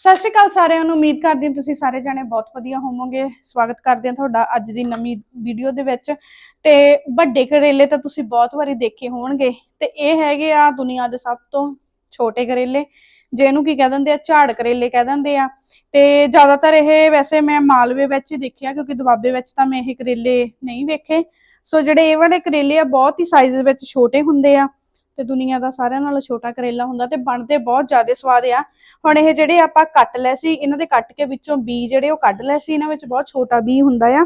ਸਤਿ ਸ਼੍ਰੀ ਅਕਾਲ ਸਾਰਿਆਂ ਨੂੰ, ਉਮੀਦ ਕਰਦੀ ਹਾਂ ਤੁਸੀਂ ਸਾਰੇ ਜਣੇ ਬਹੁਤ ਵਧੀਆ ਹੋਵੋਗੇ। ਸਵਾਗਤ ਕਰਦੇ ਹਾਂ ਤੁਹਾਡਾ ਅੱਜ ਦੀ ਨਵੀਂ ਵੀਡੀਓ ਦੇ ਵਿੱਚ। ਤੇ ਵੱਡੇ ਕਰੇਲੇ ਤਾਂ ਤੁਸੀਂ ਬਹੁਤ ਵਾਰੀ ਦੇਖੇ ਹੋਣਗੇ। ਤੇ ਇਹ ਹੈਗੇ ਆ ਦੁਨੀਆ ਦੇ ਸਭ ਤੋਂ ਛੋਟੇ ਕਰੇਲੇ, ਜਿਹਨੂੰ ਕੀ ਕਹਿ ਦਿੰਦੇ ਆ, ਝਾੜ ਕਰੇਲੇ ਕਹਿ ਦਿੰਦੇ ਆ। ਤੇ ਜ਼ਿਆਦਾਤਰ ਇਹ ਵੈਸੇ ਮੈਂ ਮਾਲਵੇ ਵਿੱਚ ਹੀ ਦੇਖਿਆ, ਕਿਉਂਕਿ ਦੁਆਬੇ ਵਿੱਚ ਤਾਂ ਮੈਂ ਇਹ ਕਰੇਲੇ ਨਹੀਂ ਵੇਖੇ। ਸੋ ਜਿਹੜੇ ਇਹ ਵਾਲੇ ਕਰੇਲੇ ਆ, ਬਹੁਤ ਹੀ ਸਾਈਜ਼ ਵਿੱਚ ਛੋਟੇ ਹੁੰਦੇ ਆ। ਤੇ ਦੁਨੀਆ ਦਾ ਸਾਰਿਆਂ ਨਾਲੋਂ ਛੋਟਾ ਕਰੇਲਾ ਹੁੰਦਾ ਤੇ ਬਣਦੇ ਬਹੁਤ ਜ਼ਿਆਦਾ ਸਵਾਦ ਆ। ਹੁਣ ਇਹ ਜਿਹੜੇ ਆਪਾਂ ਕੱਟ ਲਏ ਸੀ, ਇਹਨਾਂ ਦੇ ਕੱਟ ਕੇ ਵਿੱਚੋਂ ਬੀ ਜਿਹੜੇ ਉਹ ਕੱਢ ਲਏ ਸੀ, ਇਹਨਾਂ ਵਿੱਚ ਬਹੁਤ ਛੋਟਾ ਬੀ ਹੁੰਦਾ ਆ।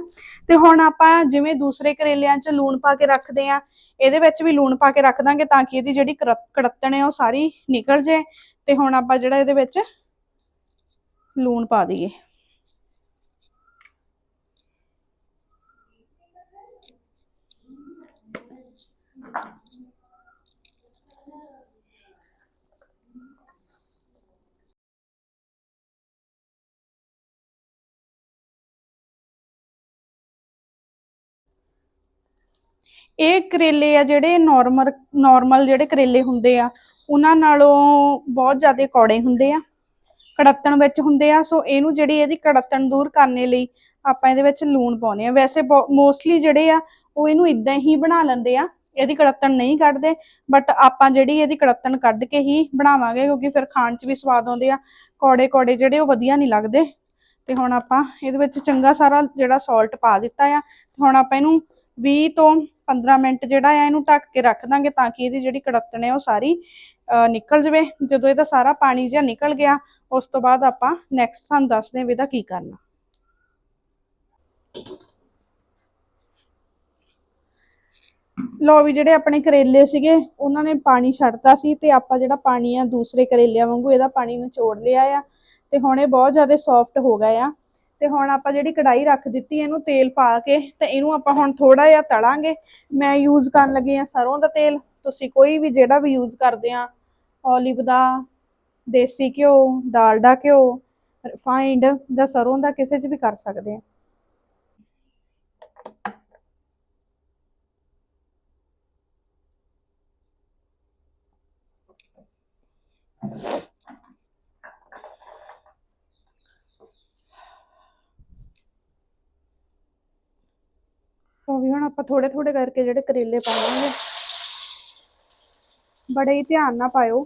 ਤੇ ਹੁਣ ਆਪਾਂ ਜਿਵੇਂ ਦੂਸਰੇ ਕਰੇਲਿਆਂ 'ਚ ਲੂਣ ਪਾ ਕੇ ਰੱਖਦੇ ਆ, ਇਹਦੇ ਵਿੱਚ ਵੀ ਲੂਣ ਪਾ ਕੇ ਰੱਖ ਦਾਂਗੇ ਤਾਂ ਕਿ ਇਹਦੀ ਜਿਹੜੀ ਕਰਤ- ਕੜੱਤਣ ਹੈ ਉਹ ਸਾਰੀ ਨਿਕਲ ਜੇ ਤੇ ਹੁਣ ਆਪਾਂ ਜਿਹੜਾ ਇਹਦੇ ਵਿੱਚ ਲੂਣ ਪਾ ਦਈਏ। ਇਹ ਕਰੇਲੇ ਆ ਜਿਹੜੇ ਨਾਰਮਲ ਨਾਰਮਲ ਜਿਹੜੇ ਕਰੇਲੇ ਹੁੰਦੇ ਆ, ਉਹਨਾਂ ਨਾਲੋਂ ਬਹੁਤ ਜ਼ਿਆਦਾ ਕੌੜੇ ਹੁੰਦੇ ਆ, ਕੜੱਤਣ ਵਿੱਚ ਹੁੰਦੇ ਆ, ਸੋ ਇਹਨੂੰ ਜਿਹੜੀ ਇਹਦੀ ਕੜੱਤਣ ਦੂਰ ਕਰਨ ਲਈ ਆਪਾਂ ਇਹਦੇ ਵਿੱਚ ਲੂਣ ਪਾਉਨੇ ਆ। ਵੈਸੇ ਮੋਸਟਲੀ ਜਿਹੜੇ ਆ, ਉਹ ਇਹਨੂੰ ਇਦਾਂ ਹੀ ਬਣਾ ਲੈਂਦੇ ਆ, ਇਹਦੀ ਕੜੱਤਣ ਨਹੀਂ ਕੱਢਦੇ ਬਟ ਆਪਾਂ ਜਿਹੜੀ ਇਹਦੀ ਕੜੱਤਣ ਕੱਢ ਕੇ ਹੀ ਬਣਾਵਾਂਗੇ, ਕਿਉਂਕਿ ਫਿਰ ਖਾਣ 'ਚ ਵੀ ਸਵਾਦ ਆਉਂਦੇ ਆ ਕੌੜੇ ਕੌੜੇ ਜਿਹੜੇ ਉਹ ਵਧੀਆ ਨਹੀਂ ਲੱਗਦੇ। ਤੇ ਹੁਣ ਆਪਾਂ ਇਹਦੇ ਵਿੱਚ ਚੰਗਾ ਸਾਰਾ ਜਿਹੜਾ ਸਾਲਟ ਪਾ ਦਿੱਤਾ ਆ ਹੁਣ ਆਪਾਂ ਇਹਨੂੰ 20 ਤੋਂ 15 ਮਿੰਟ ਜਿਹੜਾ ਆ, ਇਹਨੂੰ ਢੱਕ ਕੇ ਰੱਖ ਦਾਂਗੇ ਤਾਂ ਕਿ ਇਹਦੀ ਜਿਹੜੀ ਕੜੱਤਣ ਹੈ ਉਹ ਸਾਰੀ ਨਿਕਲ ਜਵੇ। ਜਦੋਂ ਇਹਦਾ ਸਾਰਾ ਪਾਣੀ ਜਿਹਾ ਨਿਕਲ ਗਿਆ, ਉਸ ਤੋਂ ਬਾਅਦ ਆਪਾਂ ਨੈਕਸਟ ਤੁਹਾਨੂੰ ਦੱਸਦੇ ਹਾਂ ਇਹਦਾ ਕੀ ਕਰਨਾ। ਲੋ ਵੀ ਜਿਹੜੇ ਆਪਣੇ ਕਰੇਲੇ ਸੀਗੇ, ਉਹਨਾਂ ਨੇ ਪਾਣੀ ਛੱਡਤਾ ਸੀ ਤੇ ਆਪਾਂ ਜਿਹੜਾ ਪਾਣੀ ਆ, ਦੂਸਰੇ ਕਰੇਲਿਆਂ ਵਾਂਗੂ ਇਹਦਾ ਪਾਣੀ ਨਿਚੋੜ ਲਿਆ ਆ। ਤੇ ਹੁਣ ਇਹ ਬਹੁਤ ਜ਼ਿਆਦਾ ਸੌਫਟ ਹੋ ਗਿਆ ਆ। ਤੇ ਹੁਣ ਆਪਾਂ ਜਿਹੜੀ ਕੜਾਈ ਰੱਖ ਦਿੱਤੀ, ਇਹਨੂੰ ਤੇਲ ਪਾ ਕੇ ਤੇ ਇਹਨੂੰ ਆਪਾਂ ਹੁਣ ਥੋੜਾ ਜਿਹਾ ਤੜਾਂਗੇ ਮੈਂ ਯੂਜ਼ ਕਰਨ ਲੱਗੀ ਆ ਸਰੋਂ ਦਾ ਤੇਲ। ਤੁਸੀਂ ਕੋਈ ਵੀ ਜਿਹੜਾ ਵੀ ਯੂਜ਼ ਕਰਦੇ ਆ ਓਲਿਵ ਦਾ, ਦੇਸੀ ਘਿਓ ਡਾਲਡਾ ਘਿਓ ਰਿਫਾਈਂਡ ਜਾਂ ਸਰੋਂ ਦਾ, ਕਿਸੇ 'ਚ ਵੀ ਕਰ ਸਕਦੇ ਆ। ਉਹ ਵੀ ਹੁਣ ਆਪਾਂ ਥੋੜੇ ਥੋੜੇ ਕਰਕੇ ਜਿਹੜੇ ਕਰੇਲੇ ਪਾਵਾਂਗੇ। ਬੜੇ ਹੀ ਧਿਆਨ ਨਾਲ ਪਾਇਓ।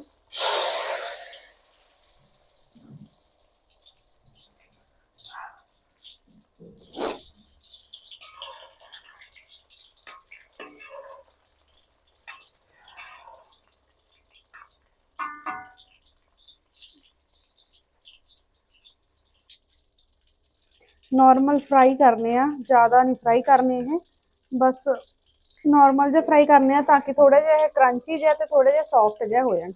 ਨਾਰਮਲ ਫਰਾਈ ਕਰਨੇ ਆ, ਜ਼ਿਆਦਾ ਨਹੀਂ ਫਰਾਈ ਕਰਨੇ ਇਹ। ਬਸ ਨਾਰਮਲ ਜਿਹਾ ਫਰਾਈ ਕਰਨੇ ਆ ਤਾਂ ਕਿ ਥੋੜਾ ਜਿਹਾ ਇਹ ਕਰੰਚੀ ਜਿਹਾ ਤੇ ਥੋੜਾ ਜਿਹਾ ਸੌਫਟ ਜਿਹਾ ਹੋ ਜਾਣ।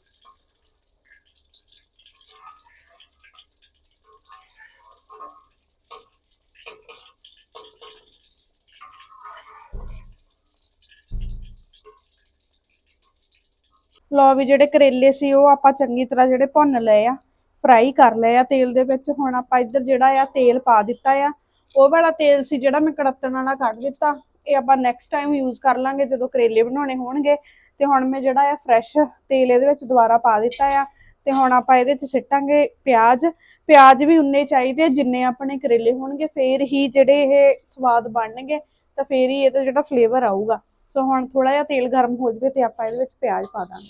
ਲਓ ਵੀ ਜਿਹੜੇ ਕਰੇਲੇ ਸੀ ਉਹ ਆਪਾਂ ਚੰਗੀ ਤਰ੍ਹਾਂ ਜਿਹੜੇ ਭੁੰਨ ਲਏ ਆ। ਫਰਾਈ ਕਰ ਲਏ ਆ ਤੇਲ ਦੇ ਵਿੱਚ। ਹੁਣ ਆਪਾਂ ਇੱਧਰ ਜਿਹੜਾ ਆ ਤੇਲ ਪਾ ਦਿੱਤਾ ਆ। ਉਹ ਵਾਲਾ ਤੇਲ ਸੀ ਜਿਹੜਾ ਮੈਂ ਕੜੱਤਣ ਵਾਲਾ ਕੱਢ ਦਿੱਤਾ। ਇਹ ਆਪਾਂ ਨੈਕਸਟ ਟਾਈਮ ਯੂਜ਼ ਕਰ ਲਾਂਗੇ ਜਦੋਂ ਕਰੇਲੇ ਬਣਾਉਣੇ ਹੋਣਗੇ। ਤੇ ਹੁਣ ਮੈਂ ਜਿਹੜਾ ਆ ਫਰੈਸ਼ ਤੇਲ ਇਹਦੇ ਵਿੱਚ ਦੁਬਾਰਾ ਪਾ ਦਿੱਤਾ ਆ। ਤੇ ਹੁਣ ਆਪਾਂ ਇਹਦੇ 'ਚ ਸਿੱਟਾਂਗੇ ਪਿਆਜ਼। ਪਿਆਜ਼ ਵੀ ਉਨੇ ਚਾਹੀਦੇ ਜਿੰਨੇ ਆਪਣੇ ਕਰੇਲੇ ਹੋਣਗੇ। ਫੇਰ ਹੀ ਜਿਹੜੇ ਇਹ ਸਵਾਦ ਬਣਨਗੇ, ਤਾਂ ਫੇਰ ਹੀ ਇਹਦਾ ਜਿਹੜਾ ਫਲੇਵਰ ਆਊਗਾ। ਸੋ ਹੁਣ ਥੋੜਾ ਜਿਹਾ ਤੇਲ ਗਰਮ ਹੋ ਜਾਵੇ ਤੇ ਆਪਾਂ ਇਹਦੇ ਵਿੱਚ ਪਿਆਜ਼ ਪਾ ਦਾਂਗੇ।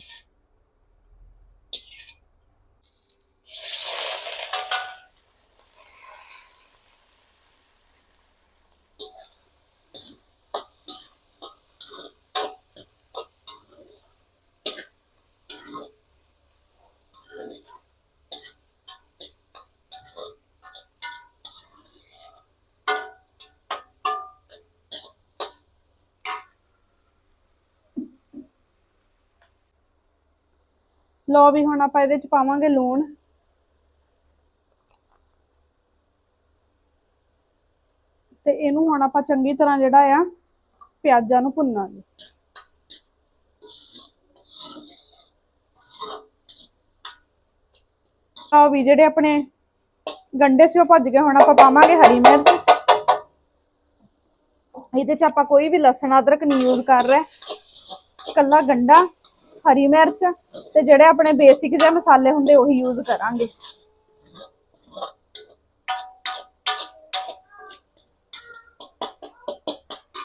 ਲਓ ਵੀ ਹੁਣ ਆਪਾਂ ਇਹਦੇ ਚ ਪਾਵਾਂਗੇ ਲੂਣ। ਤੇ ਇਹਨੂੰ ਹੁਣ ਆਪਾਂ ਚੰਗੀ ਤਰ੍ਹਾਂ ਜਿਹੜਾ ਆ, ਪਿਆਜ਼ਾਂ ਨੂੰ ਭੁੰਨਾਂਗੇ। ਲਓ ਵੀ ਜਿਹੜੇ ਆਪਣੇ ਗੰਡੇ ਸੀ ਉਹ ਭੱਜ ਗਏ, ਹੁਣ ਆਪਾਂ ਪਾਵਾਂਗੇ ਹਰੀ ਮਿਰਚ। ਇਹਦੇ ਚ ਆਪਾਂ ਕੋਈ ਵੀ ਲਸਣ, ਅਦਰਕ ਨਹੀਂ ਯੂਜ਼ ਕਰ ਰਹੇ। ਕੱਲਾ ਗੰਡਾ। ਹਰੀ ਮਿਰਚ ਤੇ ਜਿਹੜੇ ਆਪਣੇ ਬੇਸਿਕ ਜਿਹੇ ਮਸਾਲੇ ਹੁੰਦੇ ਉਹੀ ਯੂਜ਼ ਕਰਾਂਗੇ।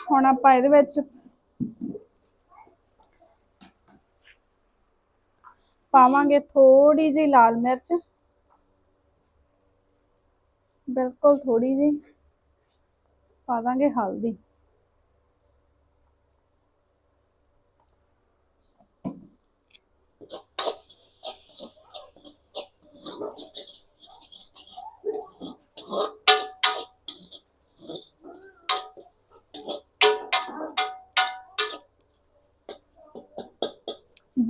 ਹੁਣ ਆਪਾਂ ਇਹਦੇ ਵਿੱਚ ਪਾਵਾਂਗੇ ਥੋੜੀ ਜੀ ਲਾਲ ਮਿਰਚ। ਬਿਲਕੁਲ ਥੋੜੀ ਜੀ ਪਾ ਦਾਂਗੇ ਹਲਦੀ।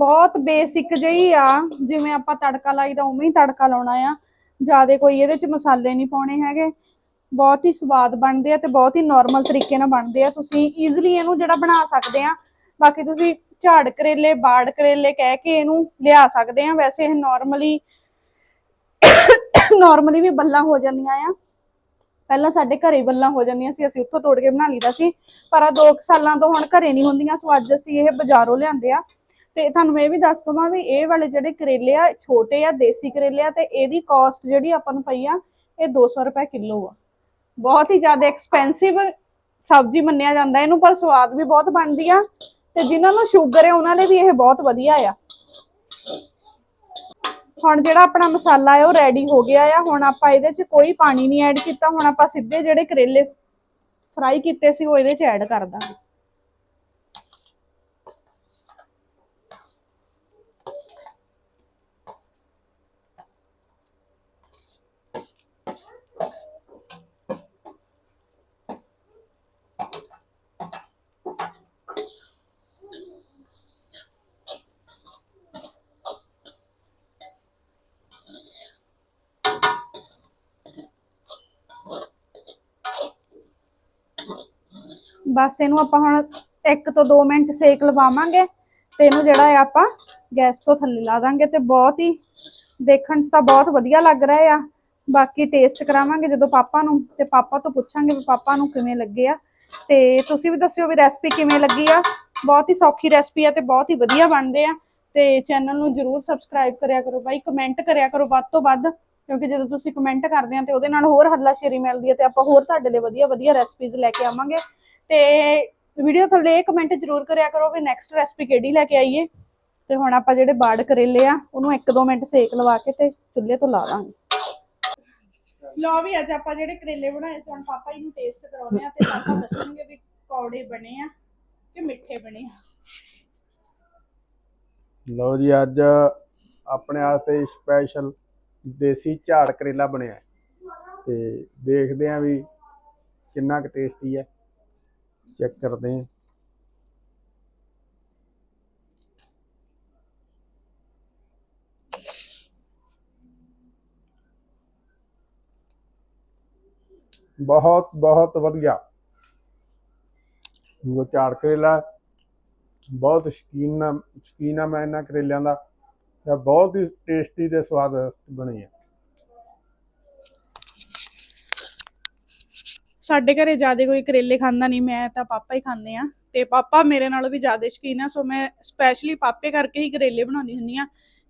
ਬਹੁਤ ਬੇਸਿਕ ਜਿਹੀ ਆ, ਜਿਵੇਂ ਆਪਾਂ ਤੜਕਾ ਲਾਈਦਾ ਉਵੇਂ ਹੀ ਤੜਕਾ ਲਾਉਣਾ ਆ। ਜ਼ਿਆਦਾ ਕੋਈ ਇਹਦੇ ਚ ਮਸਾਲੇ ਨਹੀਂ ਪਾਉਣੇ ਹੈਗੇ। ਬਹੁਤ ਹੀ ਸਵਾਦ ਬਣਦੇ ਆ ਤੇ ਬਹੁਤ ਹੀ ਨਾਰਮਲ ਤਰੀਕੇ ਨਾਲ ਬਣਦੇ ਆ। ਤੁਸੀਂ ਈਜ਼ੀਲੀ ਇਹਨੂੰ ਜਿਹੜਾ ਬਣਾ ਸਕਦੇ ਆ, ਬਾਕੀ ਤੁਸੀਂ ਝਾੜ ਕਰੇਲੇ, ਬਾੜ ਕਰੇਲੇ ਕਹਿ ਕੇ ਇਹਨੂੰ ਲਿਆ ਸਕਦੇ ਆ। ਵੈਸੇ ਇਹ ਨਾਰਮਲੀ ਨਾਰਮਲੀ ਵੀ ਬੱਲਾਂ ਹੋ ਜਾਂਦੀਆਂ ਆ। ਪਹਿਲਾਂ ਸਾਡੇ ਘਰੇ ਬੱਲਾਂ ਹੋ ਜਾਂਦੀਆਂ ਸੀ, ਅਸੀਂ ਉੱਥੋਂ ਤੋੜ ਕੇ ਬਣਾ ਲਈਦਾ ਸੀ। ਪਰ ਆ 2 ਸਾਲਾਂ ਤੋਂ ਹੁਣ ਘਰੇ ਨਹੀਂ ਹੁੰਦੀਆਂ, ਸੋ ਅੱਜ ਅਸੀਂ ਇਹ ਬਾਜ਼ਾਰੋਂ ਲਿਆਂਦੇ ਆ। ਤੇ ਤੁਹਾਨੂੰ ਮੈਂ ਇਹ ਵੀ ਦੱਸ ਦਵਾਂ ਵੀ ਇਹ ਵਾਲੇ ਜਿਹੜੇ ਕਰੇਲੇ ਆ, ਛੋਟੇ ਆ, ਦੇਸੀ ਕਰੇਲੇ ਆ, ਤੇ ਇਹਦੀ ਕਾਸਟ ਜਿਹੜੀ ਆਪਾਂ ਨੂੰ ਪਈ ਆ, ਇਹ 200 ਰੁਪਏ ਕਿਲੋ ਆ। ਬਹੁਤ ਹੀ ਜ਼ਿਆਦਾ ਐਕਸਪੈਂਸਿਵ ਸਬਜ਼ੀ ਮੰਨਿਆ ਜਾਂਦਾ ਇਹਨੂੰ, ਪਰ ਸਵਾਦ ਵੀ ਬਹੁਤ ਬਣਦੀ ਆ, ਤੇ ਜਿਨ੍ਹਾਂ ਨੂੰ ਸ਼ੂਗਰ ਹੈ ਉਹਨਾਂ ਲਈ ਵੀ ਇਹ ਬਹੁਤ ਵਧੀਆ ਆ। ਹੁਣ ਜਿਹੜਾ ਆਪਣਾ ਮਸਾਲਾ ਹੈ ਉਹ ਰੈਡੀ ਹੋ ਗਿਆ ਆ। ਹੁਣ ਆਪਾਂ ਇਹਦੇ 'ਚ ਕੋਈ ਪਾਣੀ ਨਹੀਂ ਐਡ ਕੀਤਾ, ਹੁਣ ਆਪਾਂ ਸਿੱਧੇ ਜਿਹੜੇ ਕਰੇਲੇ ਫਰਾਈ ਕੀਤੇ ਸੀ, ਉਹ ਇਹਦੇ 'ਚ ਐਡ ਕਰ ਦਾਂਗੇ। ਬਸ ਇਹਨੂੰ ਆਪਾਂ ਹੁਣ 1 ਤੋਂ 2 ਮਿੰਟ ਸੇਕ ਲਵਾਵਾਂਗੇ ਤੇ ਇਹਨੂੰ ਜਿਹੜਾ ਹੈ ਆਪਾਂ ਗੈਸ ਤੋਂ ਥੱਲੇ ਲਾ ਦਾਂਗੇ ਤੇ ਬਹੁਤ ਹੀ ਦੇਖਣ 'ਚ ਤਾਂ ਬਹੁਤ ਵਧੀਆ ਲੱਗ ਰਿਹਾ ਆ। ਬਾਕੀ ਟੇਸਟ ਕਰਾਵਾਂਗੇ ਜਦੋਂ ਪਾਪਾ ਨੂੰ ਤੇ ਪਾਪਾ ਤੋਂ ਪੁੱਛਾਂਗੇ ਵੀ ਪਾਪਾ ਨੂੰ ਕਿਵੇਂ ਲੱਗੇ ਆ। ਤੇ ਤੁਸੀਂ ਵੀ ਦੱਸਿਓ ਵੀ ਰੈਸਪੀ ਕਿਵੇਂ ਲੱਗੀ ਆ। ਬਹੁਤ ਹੀ ਸੌਖੀ ਰੈਸਪੀ ਆ ਤੇ ਬਹੁਤ ਹੀ ਵਧੀਆ ਬਣਦੇ ਆ। ਤੇ ਚੈਨਲ ਨੂੰ ਜਰੂਰ ਸਬਸਕ੍ਰਾਈਬ ਕਰਿਆ ਕਰੋ ਬਾਈ ਕਮੈਂਟ ਕਰਿਆ ਕਰੋ ਵੱਧ ਤੋਂ ਵੱਧ, ਕਿਉਂਕਿ ਜਦੋਂ ਤੁਸੀਂ ਕਮੈਂਟ ਕਰਦੇ ਆ ਤੇ ਉਹਦੇ ਨਾਲ ਹੋਰ ਹੱਲਾਸ਼ੇਰੀ ਮਿਲਦੀ ਹੈ ਤੇ ਆਪਾਂ ਹੋਰ ਤੁਹਾਡੇ ਲਈ ਵਧੀਆ ਵਧੀਆ ਰੈਸਪੀਜ਼ ਲੈ ਕੇ ਆਵਾਂਗੇ। ਤੇ ਵੀਡੀਓ ਥੱਲੇ ਇਹ ਕਮੈਂਟ ਜਰੂਰ ਕਰਿਆ ਕਰੋ ਵੀ ਨੈਕਸਟ ਰੈਸਪੀ ਕਿਹੜੀ ਲੈ ਕੇ ਆਈਏ। ਤੇ ਹੁਣ ਆਪਾਂ ਜਿਹੜੇ ਬਾੜ ਕਰੇਲੇ ਆ, ਉਹਨੂੰ 1-2 ਮਿੰਟ ਸੇਕ ਲਵਾ ਕੇ ਤੇ ਚੁੱਲ੍ਹੇ ਤੋਂ ਲਾ ਦਾਂਗੇ ਲਓ ਵੀ ਅੱਜ ਆਪਾਂ ਜਿਹੜੇ ਕਰੇਲੇ ਬਣਾਏ ਸੀ ਪਾਪਾ ਜੀ ਨੂੰ ਟੇਸਟ ਕਰਾਉਣੇ ਆ ਤੇ ਪਾਪਾ ਦੱਸਣਗੇ ਵੀ ਕੌੜੇ ਬਣੇ ਆ ਕਿ ਮਿੱਠੇ ਬਣੇ ਆ। ਲਓ ਜੀ, ਅੱਜ ਆਪਣੇ ਵਾਸਤੇ ਸਪੈਸ਼ਲ ਦੇਸੀ ਝਾੜ ਕਰੇਲਾ ਬਣਿਆ ਤੇ ਦੇਖਦੇ ਆਂ ਵੀ ਕਿੰਨਾ ਕੁ ਟੇਸਟੀ ਹੈ। ਚੈੱਕ ਕਰਦੇ ਆਂ ਬਹੁਤ ਬਹੁਤ ਵਧੀਆ। ਜੋ ਝਾੜ ਕਰੇਲਾ ਬਹੁਤ ਸ਼ੌਕੀਨ ਆ ਸ਼ੌਕੀਨ ਆ ਮੈਂ ਇਹਨਾਂ ਕਰੇਲਿਆਂ ਦਾ ਬਹੁਤ ਹੀ ਟੇਸਟੀ ਤੇ ਸਵਾਦਿਸ਼ਟ ਬਣੀ ਹੈ। ਸਾਡੇ ਘਰੇ ਜ਼ਿਆਦਾ ਕੋਈ ਕਰੇਲੇ ਖਾਂਦਾ ਨਹੀਂ ਮੈਂ ਤਾਂ ਪਾਪਾ ਹੀ ਖਾਂਦੇ ਆ ਤੇ ਪਾਪਾ ਮੇਰੇ ਨਾਲੋਂ ਵੀ ਜ਼ਿਆਦਾ ਸ਼ੌਕੀਨ ਆ ਸੋ ਮੈਂ ਸਪੈਸ਼ਲੀ ਪਾਪੇ ਕਰਕੇ ਹੀ ਕਰੇਲੇ ਬਣਾਉਣੀ ਹੁੰਦੀ ਆ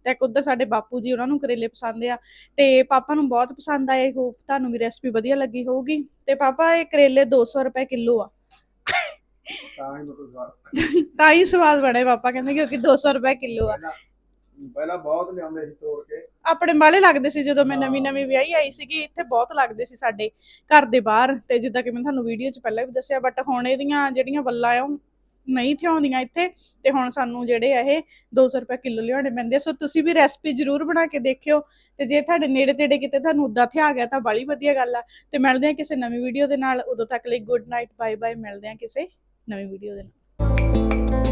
ਤੇ ਇੱਕ ਉੱਧਰ ਸਾਡੇ ਬਾਪੂ ਜੀ ਉਹਨਾਂ ਨੂੰ ਕਰੇਲੇ ਪਸੰਦ ਆ। ਤੇ ਪਾਪਾ ਨੂੰ ਬਹੁਤ ਪਸੰਦ ਆਏ ਹੋਪ ਤੁਹਾਨੂੰ ਵੀ ਰੈਸਪੀ ਵਧੀਆ ਲੱਗੀ ਹੋਊਗੀ। ਤੇ ਪਾਪਾ ਇਹ ਕਰੇਲੇ 200 ਰੁਪਏ ਕਿਲੋ ਆ। ਤਾਂ ਹੀ ਮਤਲਬ ਸਵਾਦ ਤਾਂ ਹੀ ਸਵਾਦ ਬਣੇ ਪਾਪਾ ਕਹਿੰਦੇ ਕਿਉਂਕਿ 200 ਰੁਪਏ ਕਿਲੋ ਆ। ਪਹਿਲਾਂ ਬਹੁਤ ਲਿਆਉਂਦੇ ਸੀ ਤੋੜ ਕੇ ਆਪਣੇ ਬਾਲੇ ਲੱਗਦੇ ਸੀ ਜਦੋਂ ਮੈਂ। ਨਵੀਂ ਨਵੀਂ ਵਿਆਹੀ ਆਈ ਸੀਗੀ ਇੱਥੇ ਬਹੁਤ ਲੱਗਦੇ ਸੀ ਸਾਡੇ ਘਰ ਦੇ ਬਾਹਰ ਤੇ ਜਿੱਦਾਂ ਕਿ ਮੈਂ ਤੁਹਾਨੂੰ ਵੀਡੀਓ 'ਚ ਪਹਿਲਾਂ ਵੀ ਦੱਸਿਆ ਬਟ ਹੁਣ ਇਹਦੀਆਂ ਜਿਹੜੀਆਂ ਵੱਲਾਂ ਆ ਉਹ ਨਹੀਂ ਥਿਆਉਂਦੀਆਂ ਇੱਥੇ ਤੇ ਹੁਣ ਸਾਨੂੰ ਜਿਹੜੇ ਆ ਇਹ 200 ਰੁਪਏ ਕਿਲੋ ਲਿਆਉਣੇ ਪੈਂਦੇ। ਸੋ ਤੁਸੀਂ ਵੀ ਰੈਸਪੀ ਜ਼ਰੂਰ ਬਣਾ ਕੇ ਦੇਖਿਓ ਤੇ ਜੇ ਤੁਹਾਡੇ ਨੇੜੇ ਤੇੜੇ ਕਿਤੇ ਤੁਹਾਨੂੰ ਉਦਾਂ ਥਿਆ ਗਿਆ ਤਾਂ ਬੜੀ ਵਧੀਆ ਗੱਲ ਆ ਤੇ ਮਿਲਦੇ ਆ ਕਿਸੇ ਨਵੀਂ ਵੀਡੀਓ ਦੇ ਨਾਲ ਉਦੋਂ ਤੱਕ ਲਈ ਗੁੱਡ ਨਾਈਟ ਬਾਏ ਬਾਏ ਮਿਲਦੇ ਆ ਕਿਸੇ ਨਵੀਂ ਵੀਡੀਓ ਦੇ ਨਾਲ